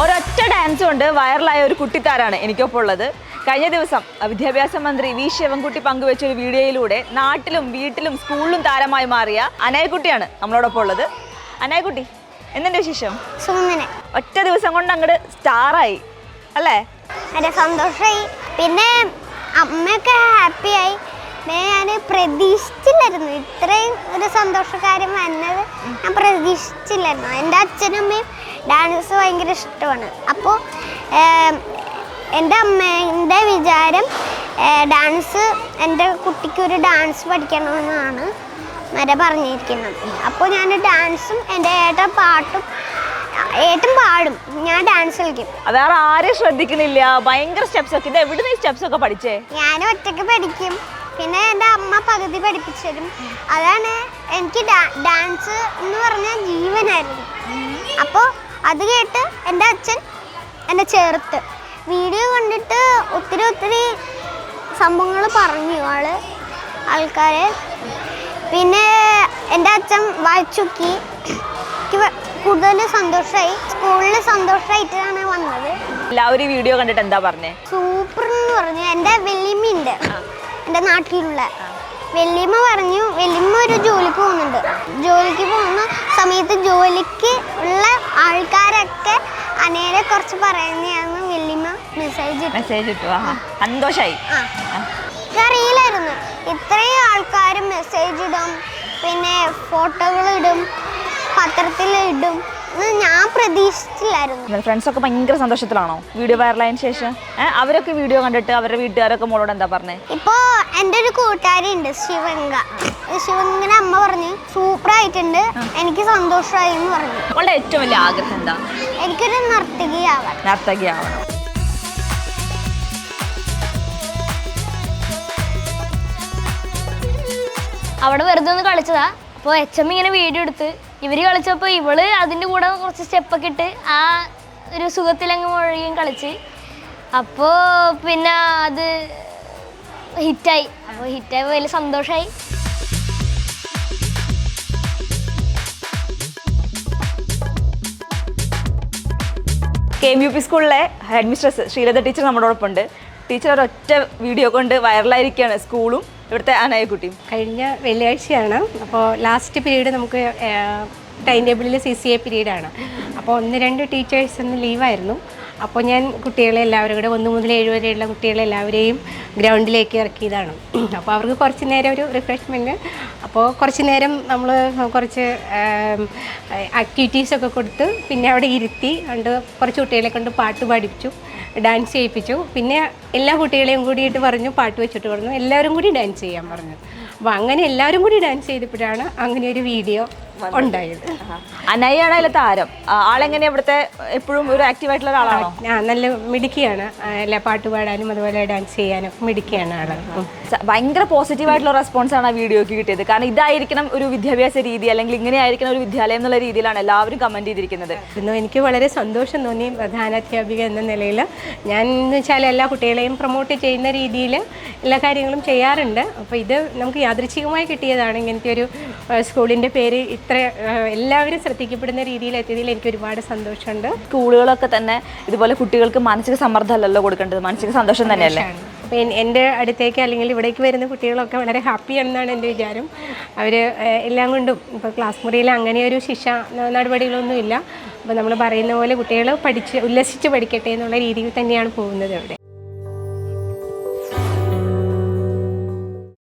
Dance കൊണ്ട് വൈറലായ ഒരു കുട്ടിത്താരാണ് എനിക്കൊപ്പം ഉള്ളത്. കഴിഞ്ഞ ദിവസം വിദ്യാഭ്യാസ മന്ത്രി വി ശിവൻകുട്ടി പങ്കുവെച്ച ഒരു വീഡിയോയിലൂടെ നാട്ടിലും വീട്ടിലും സ്കൂളിലും താരമായി മാറിയ അനയക്കുട്ടിയാണ് നമ്മളോടൊപ്പം ഉള്ളത്. അനയക്കുട്ടി എന്തിന്റെ വിശേഷം? സുമനെ ഒറ്റ ദിവസം കൊണ്ട് അങ്ങോട്ട് സ്റ്റാറായി അല്ലേ? എന്റെ സന്തോഷമായി പിന്നെ അമ്മയൊക്കെ ഹാപ്പിയായി ഞാൻ പ്രതീക്ഷിച്ചില്ലായിരുന്നു. ഇത്രയും ഒരു സന്തോഷകാര്യം വന്നത് ഞാൻ പ്രതീക്ഷിച്ചില്ലായിരുന്നു. എന്റെ അച്ഛനും അമ്മയും ഡാൻസ് ഭയങ്കര ഇഷ്ടമാണ്. അപ്പോൾ എന്റെ അമ്മേന്റെ വിചാരം ഡാൻസ് എന്റെ കുട്ടിക്ക് ഒരു ഡാൻസ് പഠിക്കണമെന്നാണ് വരെ പറഞ്ഞിരിക്കുന്നത്. അപ്പോൾ ഞാൻ ഡാൻസും എന്റെ ഏട്ട പാട്ടും ഏട്ടൻ പാടും. ഞാൻ ഡാൻസ് കളിക്കും. വേറെ ആരും ശ്രദ്ധിക്കുന്നില്ല. ഭയങ്കര സ്റ്റെപ്സ് ഒക്കെ. ഇത് എവിടെ നിന്ന് സ്റ്റെപ്സ് ഒക്കെ പഠിച്ചേ? ഞാൻ ഒറ്റയ്ക്ക് പഠിക്കും. പിന്നെ എന്റെ അമ്മ പകുതി പഠിപ്പിച്ചു തരും. അതാണ് എനിക്ക് ഡാൻസ് എന്ന് പറഞ്ഞാൽ ജീവനായിരുന്നു. അപ്പോൾ അത് കേട്ട് എന്റെ അച്ഛൻ എന്നെ ചേർത്ത്. വീഡിയോ കണ്ടിട്ട് ഒത്തിരി ഒത്തിരി സംഭവങ്ങൾ പറഞ്ഞു ആൾ ആൾക്കാരെ. പിന്നെ എന്റെ അച്ഛൻ വായിച്ചുക്കി. കൂടുതൽ സന്തോഷമായി സ്കൂളിൽ സന്തോഷമായിട്ടാണ് വന്നത്. എല്ലാവരും വീഡിയോ കണ്ടിട്ട് എന്താ പറഞ്ഞേ? സൂപ്പർ എന്ന് പറഞ്ഞു. എന്റെ വെല്ലിമ്മയുണ്ട് എന്റെ നാട്ടിലുള്ള. വെല്ലിമ്മ പറഞ്ഞു വെല്ലിമ്മ ഒരു ജോലിക്ക് പോകുന്നുണ്ട്. ജോലിക്ക് പോകുന്ന സമയത്ത് ജോലിക്ക് ഉള്ള ആൾക്കാരൊക്കെ അനേരെ കുറച്ച് പറയുന്നതാണ് വെല്ലിമ്മ മെസ്സേജ് മെസ്സേജ് ഇട്ടു ആ. എനിക്കറിയില്ലായിരുന്നു ഇത്രയും ആൾക്കാർ മെസ്സേജ് ഇടും പിന്നെ ഫോട്ടോകൾ ഇടും പത്രത്തിൽ ഇടും. ഞാൻ പ്രതീക്ഷിച്ചില്ലായിരുന്നു. ഫ്രണ്ട്സ് ഒക്കെ ഭയങ്കര സന്തോഷത്തിലാണോ? വീഡിയോ വൈറലായതിനു ശേഷം? അവരൊക്കെ വീഡിയോ കണ്ടിട്ട് അവരുടെ വീട്ടുകാരൊക്കെ മോളോട് എന്താ പറഞ്ഞേ? ഇപ്പോ എന്റെ ഒരു കൂട്ടുകാരി ഉണ്ട് ശിവങ്ക. ശിവങ്കന്റെ അമ്മ പറഞ്ഞു സൂപ്പർ ആയിട്ടുണ്ട്. എനിക്ക് സന്തോഷമായി എന്ന് പറഞ്ഞു. അവളുടെ ഏറ്റവും വലിയ ആഗ്രഹം എന്താ? എനിക്കൊരു നർത്തകിയാവാൻ നർത്തകിയാവണം. അവിടെ വെറുതെ ഒന്ന് കളിച്ചതാ. അപ്പോൾ എച്ച് എം ഇങ്ങനെ വീഡിയോ എടുത്ത് ഇവർ കളിച്ചപ്പോൾ ഇവൾ അതിന്റെ കൂടെ കുറച്ച് സ്റ്റെപ്പൊക്കെ ഇട്ട് ആ ഒരു സുഖത്തിലങ്ങ് മുഴുകിയും കളിച്ച്. അപ്പോൾ പിന്നെ അത് ഹിറ്റായി. അപ്പോൾ ഹിറ്റായി വലിയ സന്തോഷമായി കെ എം യു പി സ്കൂളിലെ ഹെഡ് മിസ്ട്രസ് ശ്രീലത ടീച്ചർ നമ്മുടെ ഉണ്ട് ടീച്ചർ ഒരൊറ്റ വീഡിയോ കൊണ്ട് വൈറലായിരിക്കുകയാണ് സ്കൂളും. ഇവിടുത്തെ അനായക്കുട്ടിയും കഴിഞ്ഞ വെള്ളിയാഴ്ചയാണ്. അപ്പോൾ ലാസ്റ്റ് പീരീഡ് നമുക്ക് ടൈം ടേബിളിൽ സി സി എ പീരീഡാണ് അപ്പോൾ ഒന്ന് രണ്ട് ടീച്ചേഴ്സ് ഒന്ന് ലീവായിരുന്നു അപ്പോൾ ഞാൻ കുട്ടികളെ എല്ലാവരും കൂടെ ഒന്ന് മുതൽ ഏഴ് വരെയുള്ള കുട്ടികളെ എല്ലാവരെയും ഗ്രൗണ്ടിലേക്ക് ഇറക്കിയതാണ്. അപ്പോൾ അവർക്ക് കുറച്ച് നേരം ഒരു റിഫ്രഷ്മെന്റ് അപ്പോൾ കുറച്ച് നേരം നമ്മൾ കുറച്ച് ആക്ടിവിറ്റീസൊക്കെ കൊടുത്ത് പിന്നെ അവിടെ ഇരുത്തി കണ്ട് കുറച്ച് കുട്ടികളെ കൊണ്ട് പാട്ട് പഠിപ്പിച്ചു ഡാൻസ് ചെയ്യിപ്പിച്ചു. പിന്നെ എല്ലാ കുട്ടികളെയും കൂടിയിട്ട് പറഞ്ഞു പാട്ട് വെച്ചിട്ട് പറഞ്ഞു. എല്ലാവരും കൂടി ഡാൻസ് ചെയ്യാൻ പറഞ്ഞു. അപ്പോൾ അങ്ങനെ എല്ലാവരും കൂടി ഡാൻസ് ചെയ്തപ്പോഴാണ് അങ്ങനെ ഒരു വീഡിയോ ഉണ്ടായത്. അനയാണ് അതിലെ താരം ആളെങ്ങനെ ഇവിടുത്തെ എപ്പോഴും ഒരു ആക്റ്റീവ് ആയിട്ടുള്ള ഒരാളാണോ ഞാൻ നല്ല മിടുക്കിയാണ്. അല്ല എല്ലാ പാട്ട് പാടാനും അതുപോലെ ഡാൻസ് ചെയ്യാനും മിടുക്കിയാണ് ആൾ. ഭയങ്കര പോസിറ്റീവ് ആയിട്ടുള്ള റെസ്പോൺസ് ആണ് ആ വീഡിയോക്ക് കിട്ടിയത്. കാരണം ഇതായിരിക്കണം ഒരു വിദ്യാഭ്യാസ രീതി അല്ലെങ്കിൽ ഇങ്ങനെ ആയിരിക്കണം ഒരു വിദ്യാലയം എന്നുള്ള രീതിയിലാണ് എല്ലാവരും കമന്റ് ചെയ്തിരിക്കുന്നത്. ഇന്ന് എനിക്ക് വളരെ സന്തോഷം തോന്നി പ്രധാനാധ്യാപിക എന്ന നിലയിൽ. ഞാൻ എന്ന് വെച്ചാൽ എല്ലാ കുട്ടികളെയും പ്രൊമോട്ട് ചെയ്യുന്ന രീതിയിൽ എല്ലാ കാര്യങ്ങളും ചെയ്യാറുണ്ട്. അപ്പോൾ ഇത് നമുക്ക് യാദൃച്ഛികമായി കിട്ടിയതാണ്. ഇങ്ങനത്തെ ഒരു സ്കൂളിന്റെ പേര് ഇത്ര എല്ലാവരും ശ്രദ്ധിക്കപ്പെടുന്ന രീതിയിൽ എത്തിയതിൽ എനിക്ക് ഒരുപാട് സന്തോഷമുണ്ട്. സ്കൂളുകളൊക്കെ തന്നെ ഇതുപോലെ കുട്ടികൾക്ക് മാനസിക സമ്മർദ്ദമല്ലല്ലോ കൊടുക്കേണ്ടത്. മാനസിക സന്തോഷം തന്നെയല്ലേ? അപ്പോൾ എന്റെ അടുത്തേക്ക് അല്ലെങ്കിൽ ഇവിടേക്ക് വരുന്ന കുട്ടികളൊക്കെ വളരെ ഹാപ്പിയാണെന്നാണ് എന്റെ വിചാരം. അവർ എല്ലാം കൊണ്ടും ഇപ്പോൾ ക്ലാസ് മുറിയിൽ അങ്ങനെ ഒരു ശിക്ഷ നടപടികളൊന്നുമില്ല. അപ്പോൾ നമ്മൾ പറയുന്ന പോലെ കുട്ടികൾ പഠിച്ച് ഉല്ലസിച്ച് പഠിക്കട്ടെ എന്നുള്ള രീതിയിൽ തന്നെയാണ് പോകുന്നത് അവിടെ.